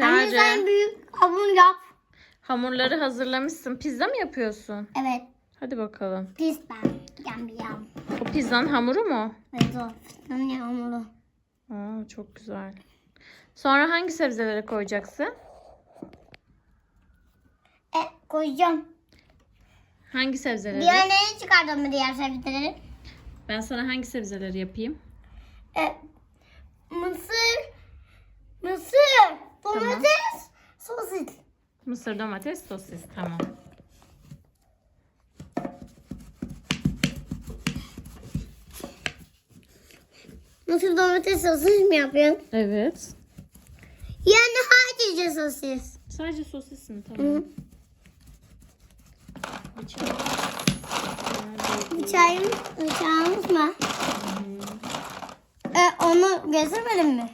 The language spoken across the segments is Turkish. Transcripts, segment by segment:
Anne sen Çağrı büyük hamur yap. hamurları hazırlamışsın. Pizza mı yapıyorsun? Evet. Hadi bakalım. Ben. Yam yam. O pizzanın hamuru mu? Evet o. Fistanın hamuru. Aa, çok güzel. Sonra hangi sebzeleri koyacaksın? E koyacağım. Hangi sebzeleri? Diğerlerini çıkardım mı diğer sebzeleri? Ben sana hangi sebzeleri yapayım? E, mısır. Mısır. Domates. Sosis. Mısır, domates, sosis. Tamam. Mısır domates sosis mi yapıyorsun? Evet. Yani sadece sosis. Sadece sosis mi? Tamam. Bıçak. Bıçağımız, bıçağımız mı? E, onu getirmedin mi?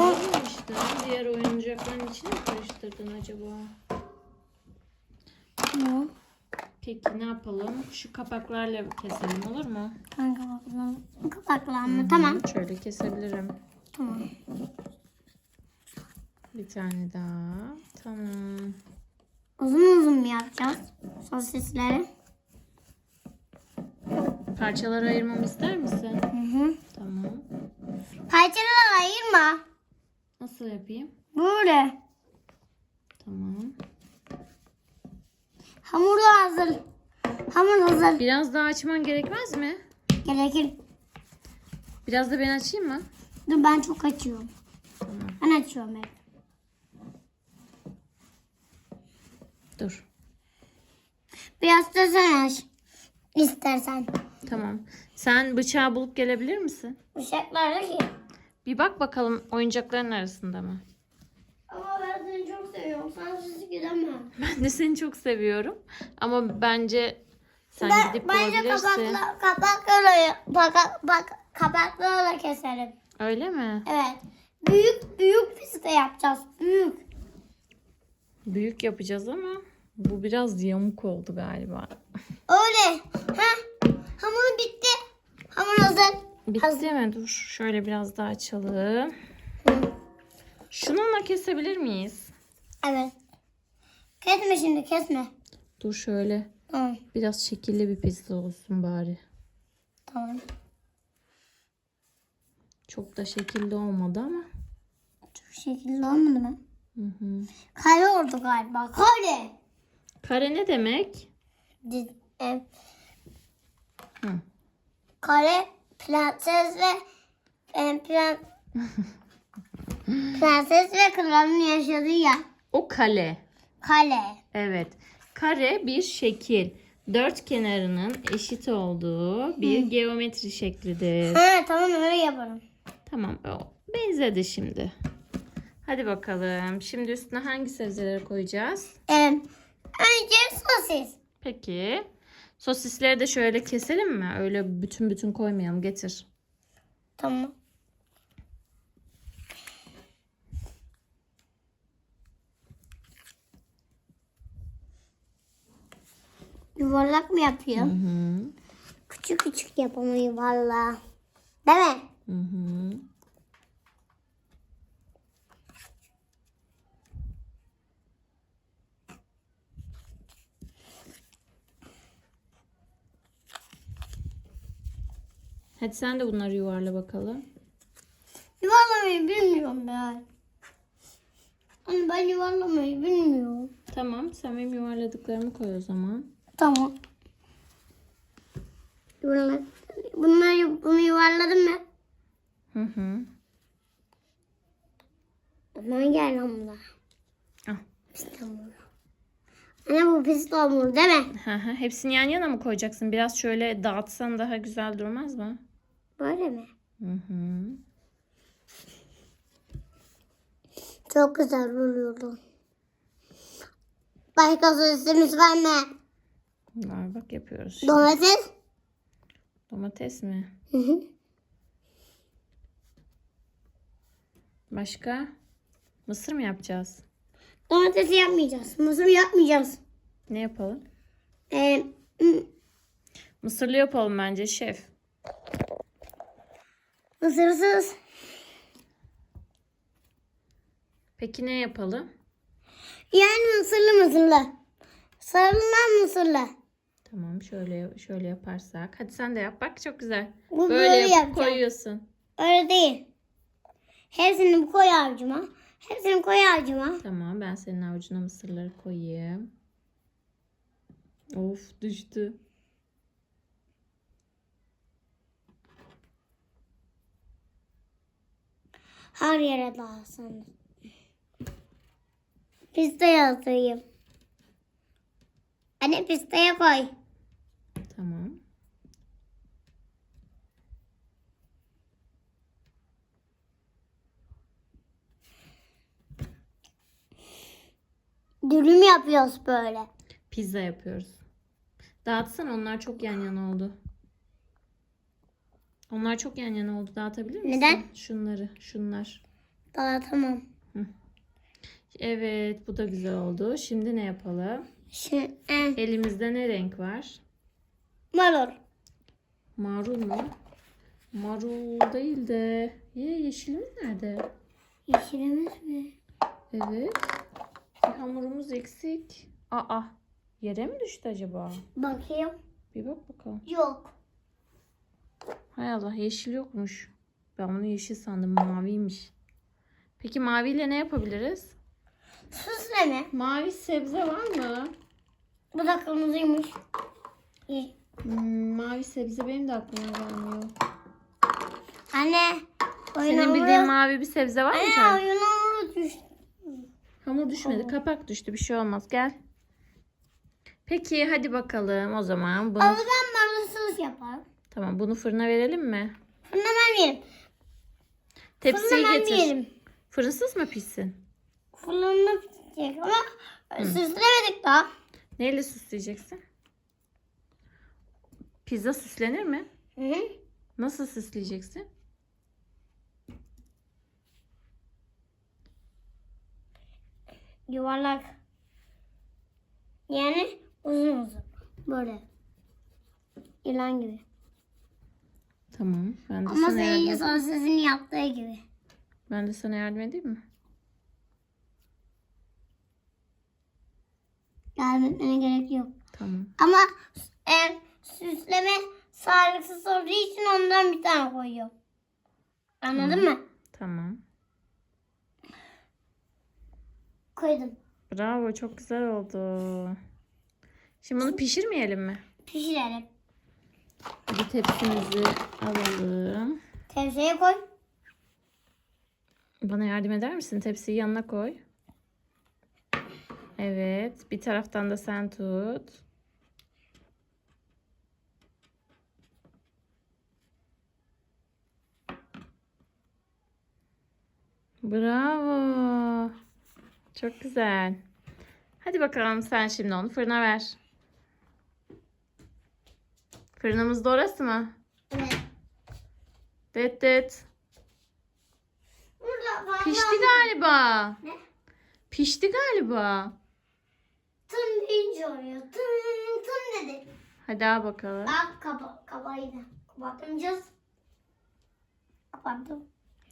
Bulmamıştım. Diğer oyuncakların içine mi karıştırdın acaba? Yok. Peki ne yapalım? Şu kapaklarla keselim olur mu? Hangi kapaklar? Kapaklar mı? Tamam. Şöyle kesebilirim. Tamam. Bir tane daha. Tamam. Uzun uzun mu yapacağız sosisleri? Parçalara ayırmamı ister misin? Hı hı. Tamam. Parçalara ayırma. Nasıl yapayım? Böyle. Tamam. Hamuru hazır. Hamur hazır. Biraz daha açman gerekmez mi? Gerekir. Biraz da ben açayım mı? Dur ben çok açıyorum. Tamam. Ben açıyorum hep. Dur. Biraz da sen aç. İstersen. Tamam. Sen bıçağı bulup gelebilir misin? Bıçaklar ki. Bir bak bakalım oyuncakların arasında mı? Ama ben seni çok seviyorum. Sensiz gidemem. Ben de seni çok seviyorum. Ama bence sen Ben, gidip bence bulabilirsin. kapakla, kapaklarla, bak, bak, kapaklarla keselim. Öyle mi? Evet. Büyük büyük piste yapacağız. Büyük. Büyük yapacağız ama bu biraz yamuk oldu galiba. Öyle. Ha? Hamur bitti. Hamur hazır. Bitti mi? Dur şöyle biraz daha açalım. Şununla kesebilir miyiz? Evet. Kesme şimdi kesme. Dur şöyle. Tamam. Biraz şekilli bir pizza olsun bari. Tamam. Çok da şekilli olmadı ama. Şu şekilde olmadı mı? Hı hı. Kare oldu galiba. Kare. Kare ne demek? Diz- e, Hı. Kare prenses ve e, pren, prenses ve kralın yaşadığı yer. O kale. Kale. Evet. Kare bir şekil. Dört kenarının eşit olduğu bir geometri şeklidir. Ha tamam öyle yaparım. Tamam. O benzedi şimdi. Hadi bakalım. Şimdi üstüne hangi sebzeleri koyacağız? E, önce sosis. Peki. Sosisleri de şöyle keselim mi? Öyle bütün bütün koymayalım. Getir. Tamam. Yuvarlak mı yapıyor? Hı hı. Küçük küçük yapımı yuvarlak. Değil mi? Hı hı. Hadi sen de bunları yuvarla bakalım. Yuvarlamayı bilmiyorum ben. Hani ben yuvarlamayı bilmiyorum. Tamam, sen benim yuvarladıklarımı koy o zaman. Tamam. Yuvarlak. Bunları bunu yuvarladın mı? Hı hı. Aman gel buna. Al. Hamuru. Anne bu pis hamur değil mi? Hı hı. Hepsini yan yana mı koyacaksın? Biraz şöyle dağıtsan daha güzel durmaz mı? Böyle mi? Hı hı. Çok güzel oluyordu. Başka sosisimiz var mı? Var bak yapıyoruz. Domates. Domates mi? Hı hı. Başka? Mısır mı yapacağız? Domatesi yapmayacağız. Mısır yapmayacağız. Ne yapalım? Ee, Mısırlı yapalım bence şef. Mısırsız. Peki ne yapalım? Yani mısırlı mısırlı. Sarılan mısırlı. Tamam şöyle şöyle yaparsak. Hadi sen de yap. Bak çok güzel. Bu Böyle, böyle yapıp yapacağım. koyuyorsun. Öyle değil. Hepsini koy avcuma. Hepsini koy avcuma. Tamam ben senin avucuna mısırları koyayım. Of düştü. Her yere dağılsın. Piste yazayım. Anne pisteye koy. Tamam. Dürüm yapıyoruz böyle. Pizza yapıyoruz. Dağıtsan onlar çok yan yana oldu. Onlar çok yan yana oldu. Dağıtabilir misin? Neden? Şunları, şunlar. Dağıtamam. Evet, bu da güzel oldu. Şimdi ne yapalım? Şimdi eh, Elimizde ne renk var? marul. Marul mu? Marul değil de. Ye, yeşilimiz nerede? Yeşilimiz mi? Evet. Bir hamurumuz eksik. Aa, yere mi düştü acaba? Bakayım. Bir bak bakalım. Yok. Hay Allah, yeşil yokmuş. Ben bunu yeşil sandım, maviymiş. Peki maviyle ne yapabiliriz? Süsleme. Mavi sebze var mı? Bu da kırmızıymış. İyi. Hmm, mavi sebze benim de aklıma gelmiyor. Anne. oyun Senin bildiğin hamuru- mavi bir sebze var mı Anne oyun hamuru düştü. Hamur düşmedi. Kapak düştü. Bir şey olmaz. Gel. Peki hadi bakalım o zaman. Bunu... Ben marulsuz yaparım. Tamam bunu fırına verelim mi? Fırına ben yerim. Tepsiyi Fırına getir. yerim. Fırınsız mı pişsin? Fırında pişecek ama süslemedik daha. Neyle süsleyeceksin? Pizza süslenir mi? Hı hı. Nasıl süsleyeceksin? Yuvarlak. Yani uzun uzun. Böyle. İlan gibi. Tamam. Ben de Ama sana senin yardım edeyim. sosisini yaptığı gibi. Ben de sana yardım edeyim mi? Yardım etmene gerek yok. Tamam. Ama e, süsleme sağlıksız olduğu için ondan bir tane koyuyorum. Anladın mı? Tamam. Koydum. Bravo. Çok güzel oldu. Şimdi bunu pişirmeyelim mi? Pişirelim. Bir tepsimizi alalım. Tepsiye koy. Bana yardım eder misin? Tepsiyi yanına koy. Evet. Bir taraftan da sen tut. Bravo. Çok güzel. Hadi bakalım sen şimdi onu fırına ver. Fırınımız da orası mı? Evet. Det det. Burada Pişti galiba. Ne? Pişti galiba. tın deyince oluyor. Tın tın dedi. Hadi al bakalım. Bak kaba, kabayı da kapatmayacağız. Kapattım.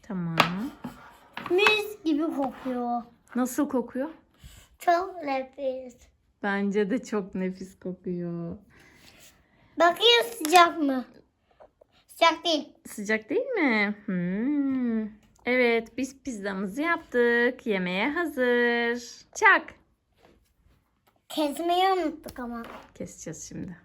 Tamam. Mis gibi kokuyor. Nasıl kokuyor? Çok nefis. Bence de çok nefis kokuyor. Bakayım sıcak mı? Sıcak değil. Sıcak değil mi? Hmm. Evet, biz pizzamızı yaptık. Yemeğe hazır. Çak. Kesmeyi unuttuk ama. Keseceğiz şimdi.